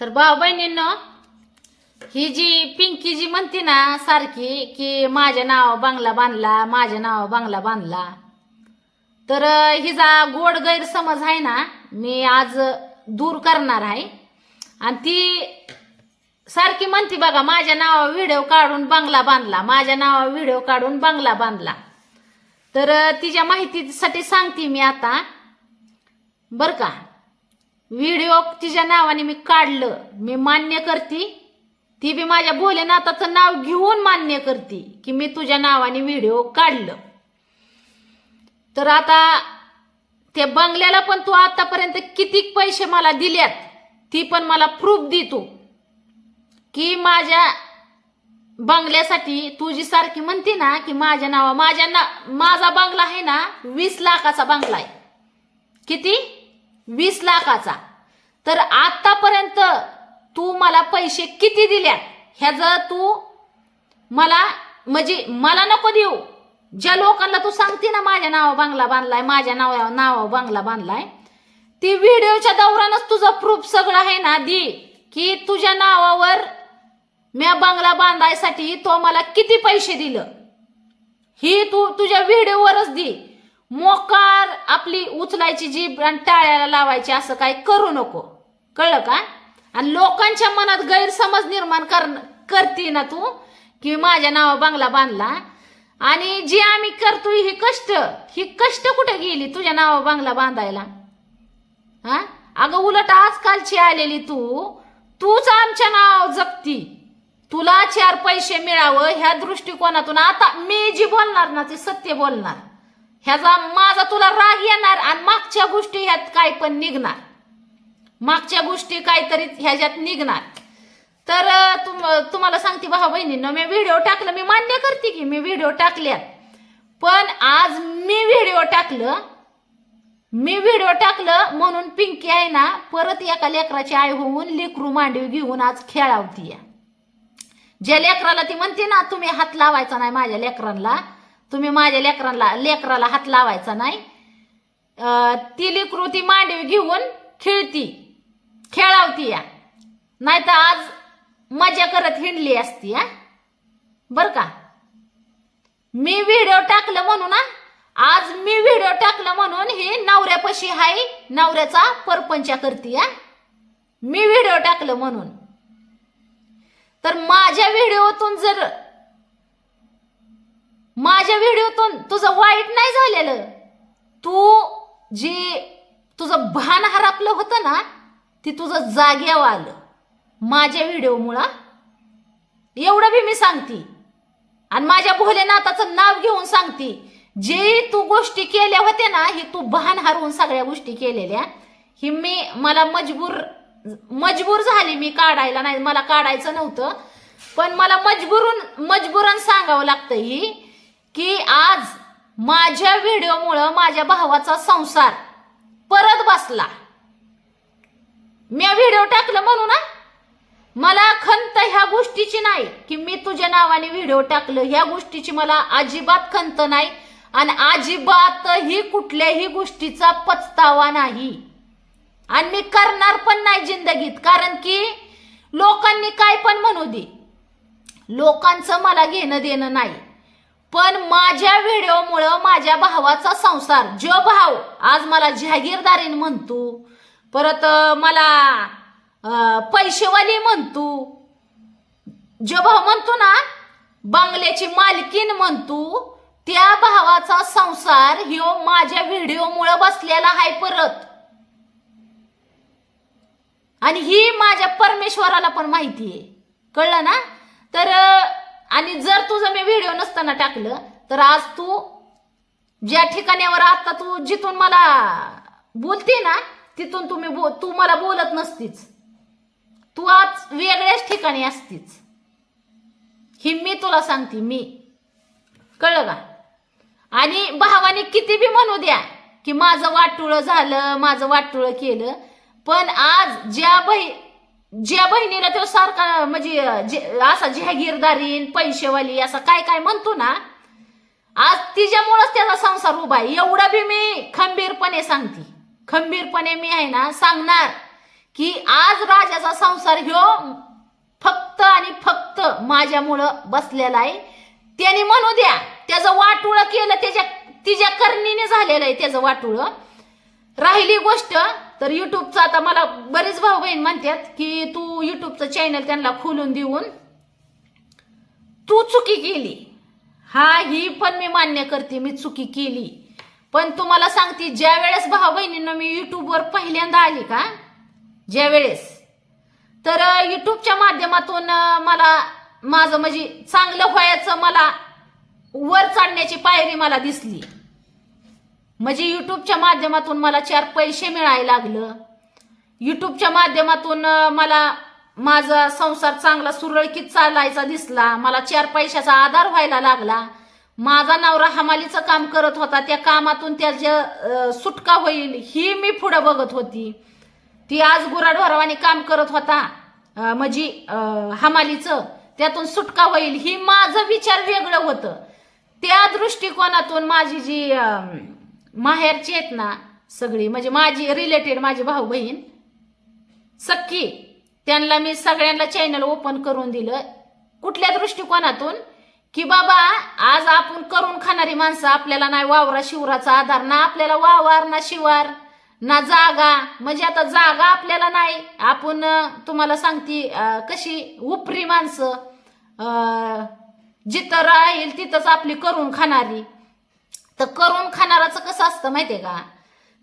तर भाऊ बहिणींनो ही जी पिंकी जी म्हणते ना सारखी की माझ्या नाव बांगला बांधला माझ्या नाव बांगला बांधला. तर हिचा गोड गैरसमज आहे ना मी आज दूर करणार आहे. आणि ती सारखी म्हणते बघा माझ्या नावा व्हिडिओ काढून बांगला बांधला माझ्या नावा व्हिडिओ काढून बांगला बांधला. तर तिच्या माहितीसाठी सांगते मी आता. बर का? व्हिडिओ तिच्या नावाने मी काढलं. मी मान्य करते. ती बी माझ्या भोलेनाथाचं नाव घेऊन मान्य करते की मी तुझ्या नावाने व्हिडिओ काढलं. तर आता त्या बंगल्याला पण तू आतापर्यंत किती पैसे मला दिल्यात ती पण मला प्रूफ दे तू. की माझ्या बंगल्यासाठी तुझी सारखी म्हणते ना की माझ्या नावा माझ्या ना माझा बंगला आहे ना वीस लाखाचा बंगला आहे. किती? वीस लाखाचा. तर आतापर्यंत तू मला पैसे किती दिल्या ह्याचं तू मला म्हणजे मला नको देऊ. ज्या लोकांना तू सांगते ना माझ्या नावा बांगला बांधलाय माझ्या नावा नावा बांगला बांधलाय ती व्हिडिओच्या दौरानच तुझं प्रूफ सगळं आहे ना दे. की तुझ्या नावावर म्या बंगला बांधायसाठी तो मला किती पैसे दिलं? ही तू तुझ्या व्हिडिओवरच दे. मोकार आपली उचलायची जीभ आणि टाळ्याला लावायची असं काही करू नको. कळलं का? आणि लोकांच्या मनात गैरसमज निर्माण कर करते ना तू? की माझ्या नावा बंगला बांधला. आणि जे आम्ही करतोय ही कष्ट ही कष्ट कुठे गेली तुझ्या नावा बंगला बांधायला? हा? अगं उलट आजकालची आलेली तू तूच आमच्या नाव जगती तुला चार पैसे मिळावं ह्या दृष्टिकोनातून आता मी जी बोलणार ना ते सत्य बोलणार. ह्याचा माझा तुला राग येणार आणि मागच्या गोष्टी ह्यात काय पण निघणार. मागच्या गोष्टी काहीतरी ह्याच्यात निघणार. तर तुम तुम्हाला सांगते भाऊ बहिणीनं मी व्हिडिओ टाकलं मी मान्य करते की मी व्हिडिओ टाकल्यात. पण आज मी व्हिडिओ टाकलं मी व्हिडिओ टाकलं म्हणून पिंकी आहे ना परत एका लेकराची आई होऊन लेकरू मांडवी घेऊन आज खेळावती या ज्या लेकराला ती म्हणते ना तुम्ही हात लावायचा नाही माझ्या लेकरांना तुम्ही माझ्या लेकरांना लेकराला हात लावायचा नाही. ती लेकरू ती मांडवी घेऊन खेळती. खेळावती या. नाही तर आज मजा करत हिंडली असती हा? बर का? मी व्हिडिओ टाकलं म्हणून आज मी व्हिडिओ टाकलं म्हणून ही नवऱ्यापाशी हाय नवऱ्याचा परपंचा करते हा? मी व्हिडिओ टाकलं म्हणून. तर माझ्या व्हिडिओतून जर माझ्या व्हिडिओतून तुझं वाईट नाही झालेलं तू जे तुझं भान हरपलं होतं ना ती तुझं जाग्यावर आलं. माझ्या व्हिडिओमुळं एवढं बी मी सांगते. आणि माझ्या भोलेनाथाचं नाव घेऊन सांगते. जे तू गोष्टी केल्या होत्या ना हे तू भान हरवून सगळ्या गोष्टी केलेल्या ही मी मला मजबूर मजबूर झाली मी काढायला. नाही मला काढायचं नव्हतं. पण मला मजबूरून मजबूरन सांगावं लागतं ही की आज माझ्या व्हिडिओमुळं माझ्या भावाचा संसार परत बसला. मी व्हिडिओ टाकलं म्हणून ना मला खंत ह्या गोष्टीची नाही की मी तुझ्या नावाने व्हिडिओ टाकलं. ह्या गोष्टीची मला अजिबात खंत नाही आणि अजिबात ही कुठल्याही गोष्टीचा पचतावा नाही. आणि मी करणार पण नाही जिंदगीत कारण की लोकांनी काय पण म्हणू दे. लोकांचं मला घेणं देणं नाही. पण माझ्या व्हिडिओमुळं माझ्या भावाचा संसार जो भाव आज मला जहागीरदारीन म्हणतो परत मला पैसेवाली म्हणतो. जो भाव म्हणतो ना बंगल्याची मालकीन म्हणतो. त्या भावाचा संसार ह्यो माझ्या व्हिडिओमुळं बसलेला आहे परत. आणि ही माझ्या परमेश्वराला पण माहिती आहे. कळलं ना? तर आणि जर तुझं मी व्हिडिओ नसताना टाकलं तर आज तू ज्या ठिकाणावर आता तू जिथून मला बोलते ना तिथून तुम्ही बो तू मला बोलत नसतीच. तू आज वेगळ्याच ठिकाणी असतीच. ही मी तुला सांगते मी. कळलं का? आणि भावाने किती बी म्हणू द्या की माझं वाटुळं झालं माझं वाटुळं केलं पण आज ज्या बही ज्या बहिणीला तो सारखा म्हणजे जे- असा जहागीरदारीन पैसेवाली असं काय काय म्हणतो ना आज तिच्यामुळंच त्याचा संसार उभा आहे. एवढं बी मी खंबीरपणे सांगते. खंबीरपणे मी आहे ना सांगणार की आज राजाचा संसार ह्यो फक्त आणि फक्त माझ्यामुळं बसलेला आहे. त्याने म्हणू द्या त्याचं वाटुळं केलं त्याच्या तिच्या करणीने झालेलं आहे त्याचं वाटुळं. राहिली गोष्ट तर युट्यूबचं आता मला बरेच भाऊ बहीण म्हणतात की तू युट्यूबचं चॅनल त्यांना खोलून देऊन तू चुकी केली. हा ही पण मी मान्य करते मी चुकी केली. पण तुम्हाला सांगते ज्या वेळेस भाऊ बहिणींना मी युट्यूबवर पहिल्यांदा आली का ज्या वेळेस तर युट्यूबच्या माध्यमातून मला माझं म्हणजे चांगलं व्हायचं मला वर चढण्याची पायरी मला दिसली. म्हणजे युट्यूबच्या माध्यमातून मला चार पैसे मिळायला लागलं. युट्यूबच्या माध्यमातून मला माझा संसार चांगला सुरळीत चालायचा दिसला. मला चार पैशाचा आधार व्हायला लागला. माझा नवरा हमालीचं काम करत होता. त्या कामातून त्याच्या सुटका होईल ही मी पुढं बघत होती. ती आज गुराढोरावाने काम करत होता. म्हणजे हमालीचं. त्यातून सुटका होईल ही माझं विचार वेगळं होतं. त्या दृष्टिकोनातून माझी जी माहेरची आहेत ना सगळी म्हणजे माझी रिलेटेड माझी भाऊ बहीण सक्की त्यांना मी सगळ्यांना चॅनल ओपन करून दिलं. कुठल्या दृष्टिकोनातून? की बाबा आज आपण करून खाणारी माणसं आपल्याला नाही वावरा शिवराचा आधार ना आपल्याला वावर ना शिवार ना जागा. म्हणजे आता जागा आपल्याला नाही. आपण तुम्हाला सांगते कशी उपरी माणसं जिथं राहील तिथंच आपली करून खाणारी. तर करून खाणाराचं कसं असतं माहितीये का?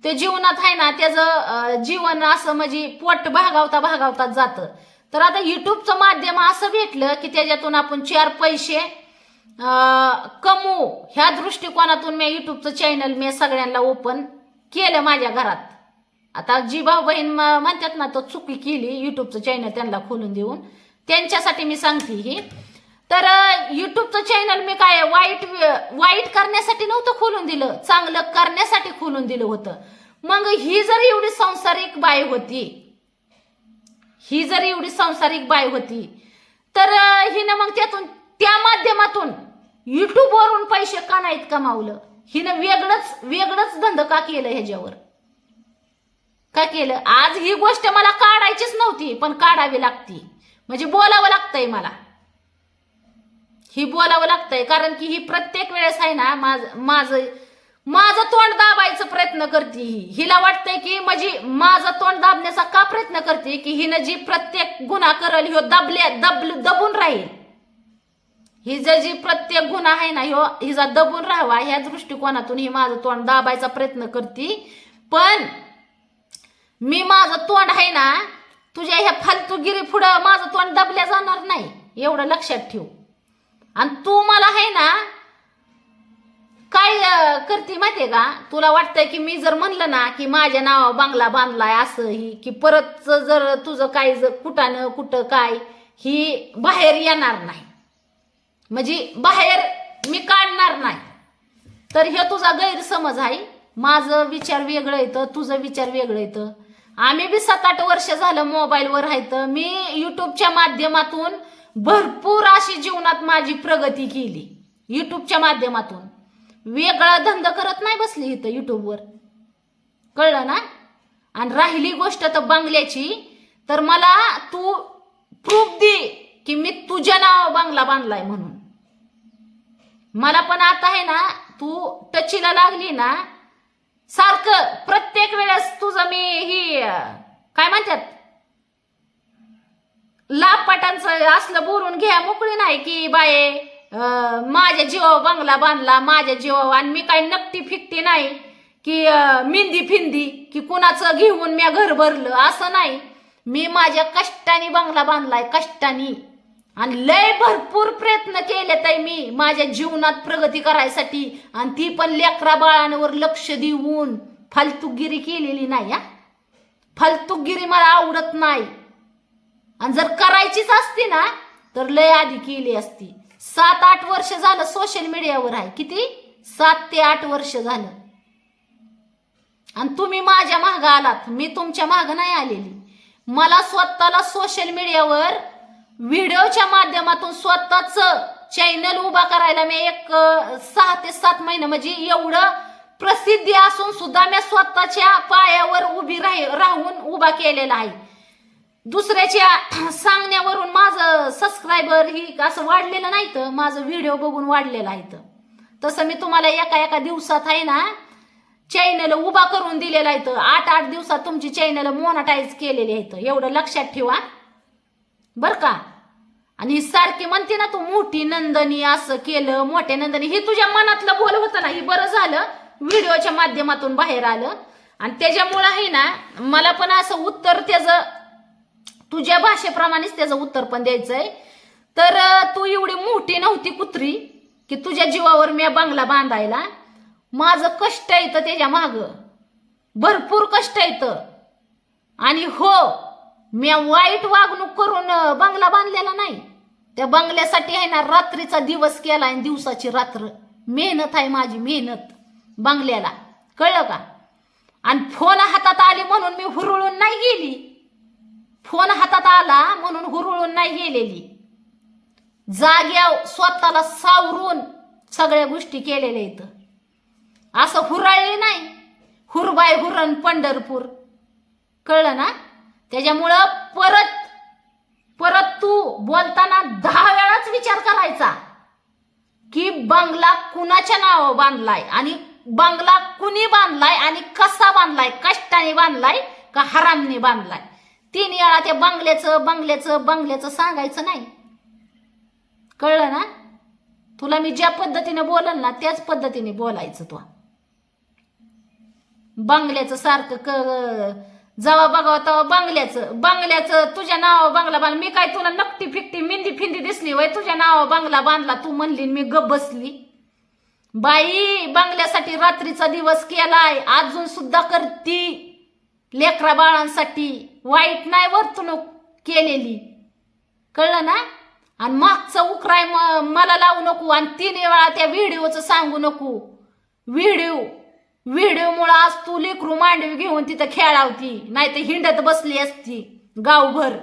ते जीवनात आहे ना त्याचं जीवन असं म्हणजे पोट भागावता भागावतात जातं. तर आता युट्यूबचं माध्यम असं भेटलं की त्याच्यातून आपण चार पैसे कमू ह्या दृष्टिकोनातून मी युट्यूबचं चॅनल मी सगळ्यांना ओपन केलं माझ्या घरात. आता जी भाऊ बहीण म्हणतात ना तो चुकी केली युट्यूबचं चॅनल त्यांना खोलून देऊन. त्यांच्यासाठी मी सांगते ही. तर युट्यूबचं चॅनल मी काय वाईट वाईट करण्यासाठी नव्हतं खोलून दिलं. चांगलं करण्यासाठी खोलून दिलं होतं. मग ही जर एवढी संसारिक बाई होती ही जर एवढी संसारिक बाई होती तर हिनं मग त्यातून त्या माध्यमातून युट्यूबवरून पैसे का नाहीत कमावलं? हिनं वेगळंच वेगळंच धंद का केलं ह्याच्यावर? का केलं? आज ही गोष्ट मला काढायचीच नव्हती पण काढावी लागती. म्हणजे बोलावं लागतंय मला. ही बोलावं लागतंय कारण की ही प्रत्येक वेळेस आहे ना माझ माझं माझं तोंड दाबायचा प्रयत्न करते ही. हिला वाटतंय की म्हणजे माझं तोंड दाबण्याचा का प्रयत्न करते की हिनं जी प्रत्येक गुन्हा करल ह्यो दबल्या दबल दबून राहील. हिचं जी प्रत्येक गुन्हा आहे ना ह्यो हिजा दबून राहावा ह्या दृष्टिकोनातून ही माझं तोंड दाबायचा प्रयत्न करते. पण मी माझं तोंड आहे ना तुझ्या ह्या फालतूगिरी पुढं माझं तोंड दबल्या जाणार नाही एवढं लक्षात ठेव. आणि तू मला आहे ना काय करते माहितीये का? तुला वाटतंय की मी जर म्हणलं ना की माझ्या नावा बांगला बांधलाय असं ही की परत जर तुझं काय जर कुठानं कुठं काय ही बाहेर येणार नाही. म्हणजे बाहेर मी काढणार नाही. तर हे तुझा गैरसमज आहे. माझं विचार वेगळं येतं तुझं विचार वेगळं येतं. आम्ही बी सात आठ वर्ष झालं मोबाईलवर आहेत. मी युट्यूबच्या माध्यमातून भरपूर अशी जीवनात माझी प्रगती केली. युट्यूबच्या माध्यमातून. वेगळा धंदा करत नाही बसली इथं युट्यूबवर कळलं ना? आणि राहिली गोष्ट तर बंगल्याची. तर मला तू प्रूफ दे की मी तुझ्या नावा बंगला बांधलाय म्हणून. मला पण आता आहे ना तू टचीला लागली ना सारखं प्रत्येक वेळेस तुझं मी ही काय म्हणतात? लापाटांचं असलं बोलून घ्या मोकळी नाही की बाये माझ्या जीवा बंगला बांधला माझ्या जीवा आणि मी काही नक्की फिकती नाही की मिंदी फिंदी की कुणाचं घेऊन मी घर भरलं असं नाही. मी माझ्या कष्टाने बंगला बांधलाय कष्टानी. आणि लय भरपूर प्रयत्न केले ताई मी माझ्या जीवनात प्रगती करायसाठी. आणि ती पण लेकरा बाळांवर लक्ष देऊन फालतूगिरी केलेली नाही हा? फालतूगिरी मला आवडत नाही. आणि जर करायचीच असती ना तर लय आधी केली असती. सात आठ वर्ष झालं सोशल मीडियावर आहे. किती? सात ते आठ वर्ष झालं. आणि तुम्ही माझ्या मागं आलात. मी तुमच्या मागं नाही आलेली. मला स्वतःला सोशल मीडियावर व्हिडिओच्या माध्यमातून स्वतःच चॅनल उभा करायला मी एक सहा ते सात महिने म्हणजे एवढं प्रसिद्धी असून सुद्धा मी स्वतःच्या पायावर उभी राही राहून उभा केलेला आहे. दुसऱ्याच्या सांगण्यावरून माझं सबस्क्रायबर ही असं वाढलेलं नाही तर माझं व्हिडिओ बघून वाढलेलं आहे तर तसं मी तुम्हाला एका एका दिवसात आहे ना चॅनल उभा करून दिलेला आहे तर आठ आठ दिवसात तुमची चॅनल मोनाटाईज केलेली आहे एवढं लक्षात ठेवा. बर का? आणि सारखी म्हणते ना तू मोठी नंदनी असं केलं मोठ्या नंदनी हे तुझ्या मनातलं बोल होतं ना हे बरं झालं. व्हिडिओच्या माध्यमातून बाहेर आलं. आणि त्याच्यामुळं आहे ना मला पण असं उत्तर त्याचं तुझ्या भाषेप्रमाणेच त्याचं उत्तर पण द्यायचंय. तर तू एवढी मोठी नव्हती कुत्री की तुझ्या जीवावर मी बंगला बांधायला. माझं कष्ट येतं त्याच्या माग. भरपूर कष्ट येतं आणि हो मी वाईट वागणूक करून बंगला बांधलेला नाही. त्या बंगल्यासाठी आहे ना रात्रीचा दिवस केला आणि दिवसाची रात्र. मेहनत आहे माझी मेहनत. बंगल्याला. कळलं का? आणि फोन हातात आली म्हणून मी हुरळून नाही गेली. फोन हातात आला म्हणून हुरळून नाही गेलेली. जाग्या स्वतःला सावरून सगळ्या गोष्टी केलेल्या इथं. असं हुरळले नाही. हुरबाय हुरण पंढरपूर. कळलं ना? त्याच्यामुळं परत परत तू बोलताना दहा वेळाच विचार करायचा की बंगला कुणाच्या नावावर बांधलाय आणि बंगला कुणी बांधलाय आणि कसा बांधलाय कष्टाने बांधलाय का हरामने बांधलाय? तीन वेळा त्या बंगल्याचं बंगल्याचं बंगल्याचं सांगायचं नाही. कळलं ना? तुला मी ज्या पद्धतीने बोलल ना त्याच पद्धतीने बोलायचं तू बंगल्याचं सारखं जवा बघावं तेव्हा बंगल्याचं. बंगल्याचं तुझ्या नाव बंगला बांध मी काय तुला नकटी फिकटी मिंदी फिंदी दिसली वय? तुझ्या नाव बंगला बांधला. तू म्हणली मी गप बसली. बाई बंगल्यासाठी रात्रीचा दिवस केलाय. अजून सुद्धा करती. लेकरा बाळांसाठी. वाईट नाही वर्तणूक केलेली. कळलं ना? आणि मागचा उकराय मला लावू नको. आणि तीन वेळा त्या व्हिडिओचं सांगू नको. व्हिडिओ. व्हिडिओमुळं आज तू लेकरू मांडवी घेऊन तिथं खेळावती नाही तर हिंडत बसली असती गावभर.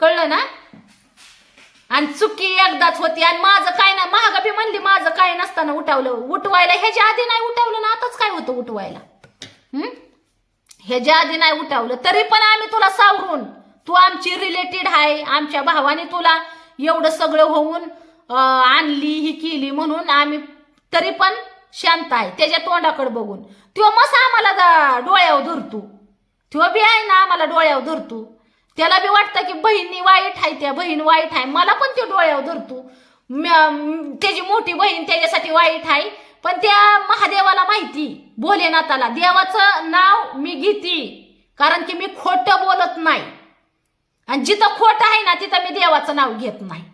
कळलं ना? आणि चुकी एकदाच होती आणि माझं काय नाही महागा बी म्हणली माझं काय नसताना उठवलं. उठवायला ह्याच्या आधी नाही उठवलं ना आताच काय होतं उठवायला? हम्म ह्याच्या आधी नाही उठवलं तरी पण आम्ही तुला सावरून तू आमची रिलेटेड आहे आमच्या भावाने तुला एवढं सगळं होऊन आणली ही केली म्हणून आम्ही तरी पण शांत आहे त्याच्या तोंडाकडे बघून. तो मस आम्हाला डोळ्यावर धरतो. तो बी आहे ना आम्हाला डोळ्यावर धरतो. त्याला बी वाटतं की बहिणी वाईट आहे त्या बहीण वाईट आहे. मला पण तो डोळ्यावर धरतो. म- त्याची मोठी बहीण त्याच्यासाठी वाईट आहे. पण त्या महादेवाला माहिती भोलेनाथाला. देवाचं नाव मी घेते कारण की मी खोटं बोलत नाही. आणि जिथं खोट आहे ना तिथं मी देवाचं नाव घेत नाही.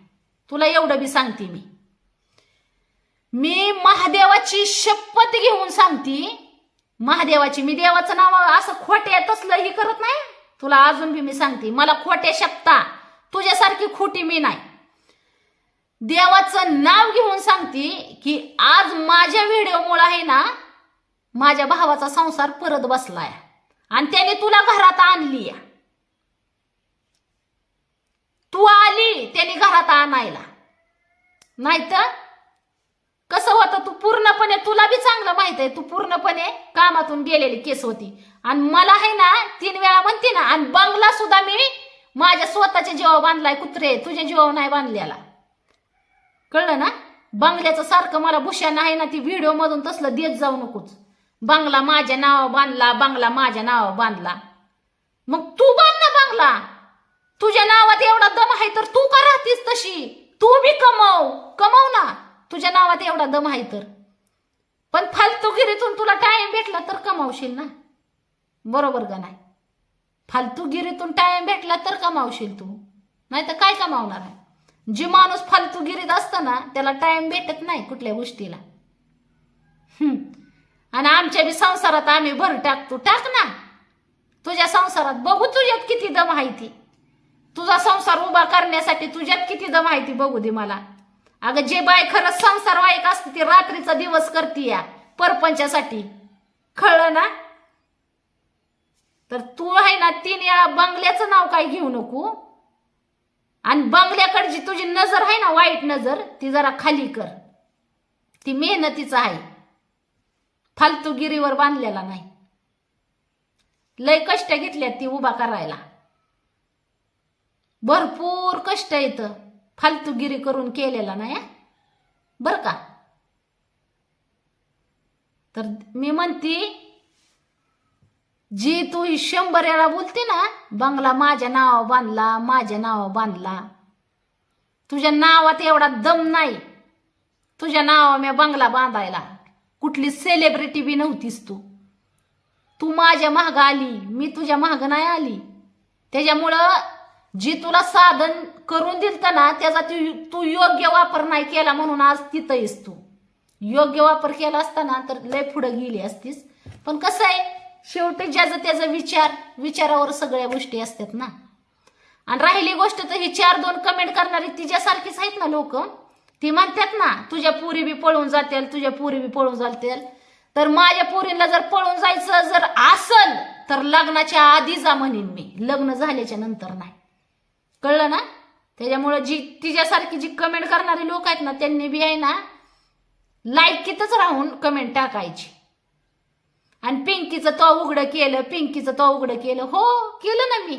तुला एवढं बी सांगते मी. मी महादेवाची शपथ घेऊन सांगते महादेवाची मी देवाचं नाव असं खोट्या तसलंही करत नाही. तुला अजून बी मी सांगते मला खोट्या शपथा तुझ्यासारखी खोटी मी नाही. देवाचं नाव घेऊन सांगते की आज माझ्या व्हिडिओमुळे आहे ना माझ्या भावाचा संसार परत बसलाय आणि त्याने तुला घरात आणली तू आली त्याने घरात आणायला. नाहीतर कसं होतं तू पूर्णपणे तुला बी चांगलं माहीत आहे तू पूर्णपणे कामातून गेलेली केस होती. आणि मला आहे ना तीन वेळा म्हणते ना आणि बंगला सुद्धा मी माझ्या स्वतःच्या जीवा बांधलाय कुत्रे तुझ्या जीवा नाही बांधलेला कळलं ना? बंगल्याचं सारखं मला भूषण आहे ना ती व्हिडिओ मधून तसलं देत जाऊ नकोच. बंगला माझ्या नावा बांधला बंगला माझ्या नावा बांधला. मग तू बांध ना बंगला. तुझ्या नावात एवढा दम आहे तर तू का राहतीस तशी? तू बी कमव कमव ना. तुझ्या नावात एवढा दम आहे तर. पण फालतूगिरीतून तुला टाइम भेटला तर कमावशील ना? बरोबर का नाही? फालतूगिरीतून टाइम भेटला तर कमावशील तू. नाही तर काय कमावणार आहे? जे माणूस फालतूगिरीत असतं ना त्याला टाइम भेटत नाही कुठल्या गोष्टीला. आणि आमच्या बी संसारात आम्ही भर टाकतो. टाक ना. तुझ्या संसारात बघू तुझ्यात किती दम आहे ती. तुझा संसार उभा करण्यासाठी तुझ्यात किती दम आहे ती बघू दे मला. अगं जे बाय खरंच संसारवाईक असते ती रात्रीचा दिवस करते या. परपंचासाठी. कळलं ना? तर तू आहे ना तीन वेळा बंगल्याचं नाव काय घेऊ नको. आणि बंगल्याकडची तुझी नजर आहे ना वाईट नजर ती जरा खाली कर. ती मेहनतीचं आहे. फालतूगिरीवर बांधलेला नाही. लय कष्ट घेतल्यात ती उभा करायला. भरपूर कष्ट येतं. फालतूगिरी करून केलेला नाही हं? बरं का? तर मी म्हणते जी तू ही शंभर वेळा बोलते ना बंगला माझ्या नावा बांधला माझ्या नावा बांधला. तुझ्या नावात एवढा दम नाही. तुझ्या नावा मी बंगला बांधायला. कुठली सेलिब्रिटी बी नव्हतीस तू. तू माझ्या महाग आली मी तुझ्या महाग नाही आली. त्याच्यामुळं जी तुला साधन करून दिलतं ना त्याचा तू तू योग्य वापर नाही केला म्हणून आज तिथं तू. योग्य वापर केला असताना तर लय पुढं गेली असतीस. पण कसं आहे शेवटी ज्याचं त्याचा विचार विचारावर सगळ्या गोष्टी असतात ना. आणि राहिली गोष्ट तर ही चार दोन कमेंट करणारी तिच्यासारखीच आहेत ना लोक. ती म्हणतात ना तुझ्या पुरी बी पळून जातील तुझ्या पुरी बी पळून जातील. तर माझ्या पोरीला जर पळून जायचं जर असल तर लग्नाच्या आधी जा म्हणेन मी. लग्न झाल्याच्यानंतर नाही. कळलं ना? त्याच्यामुळं जी तिच्यासारखी जी कमेंट करणारी लोक आहेत ना त्यांनी बी आहे ना लायकीतच राहून कमेंट टाकायची. आणि पिंकीचं तो उघडं केलं पिंकीचं तो उघडं केलं. हो केलं ना मी.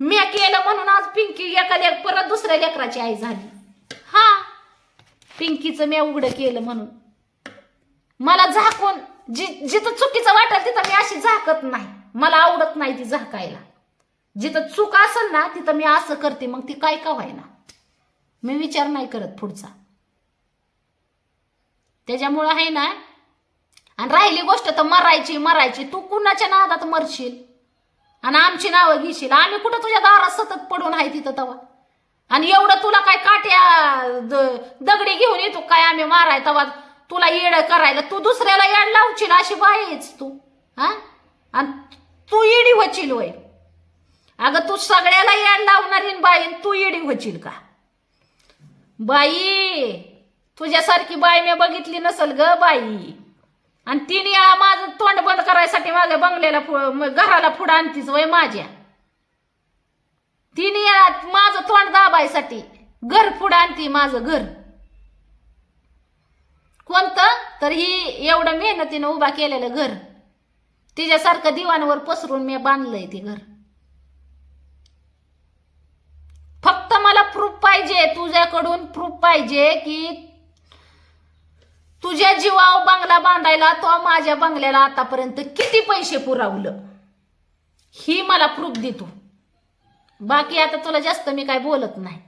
मी केलं म्हणून आज पिंकी एका लेक परत दुसऱ्या लेकराची आई झाली. हा पिंकीचं मी उघडं केलं म्हणून. मला झाकून जि जिथं चुकीचं वाटेल तिथं मी अशी झाकत नाही. मला आवडत नाही ती झाकायला. जिथं चूक असेल ना तिथं मी असं करते मग ती काय का व्हायना मी विचार नाही करत पुढचा. त्याच्यामुळं आहे ना आणि राहिली गोष्ट तर मरायची मरायची. तू कुणाच्या नादात मरशील? आणि आमची नावं घेशील? आम्ही कुठं तुझ्या दारात सतत पडून आहे तिथं तवा? आणि एवढं तुला काय काट्या द- दगडी घेऊन येतो काय आम्ही माराय तवा? तुला येड करायला तू दुसऱ्याला येड लावशील अशी बाई आहेच तू हा? आणि तू येडी वचील वय. अगं तू सगळ्याला येड लावणारी बाई आणि तू येडी होशील का? बाई तुझ्यासारखी बाई मी बघितली नसल ग बाई. आणि तीन वेळा माझं तोंड बंद करायसाठी माझ्या बंगल्याला घराला पुढं आणतीच वय माझ्या. तीन वेळा माझं तोंड दाबायसाठी घर पुढं आणती माझं घर. कोणतं? तर ही एवढं मेहनतीनं उभा केलेलं घर. तिच्यासारखं दिवाणवर पसरून मी बांधलंय ते घर फक्त मला प्रूफ पाहिजे तुझ्याकडून प्रूफ पाहिजे की तुझ्या जीवावर बंगला बांधायला तो माझ्या बंगल्याला आतापर्यंत किती पैसे पुरवलं? ही मला प्रूफ देतो बाकी आता तुला जास्त मी काय बोलत नाही.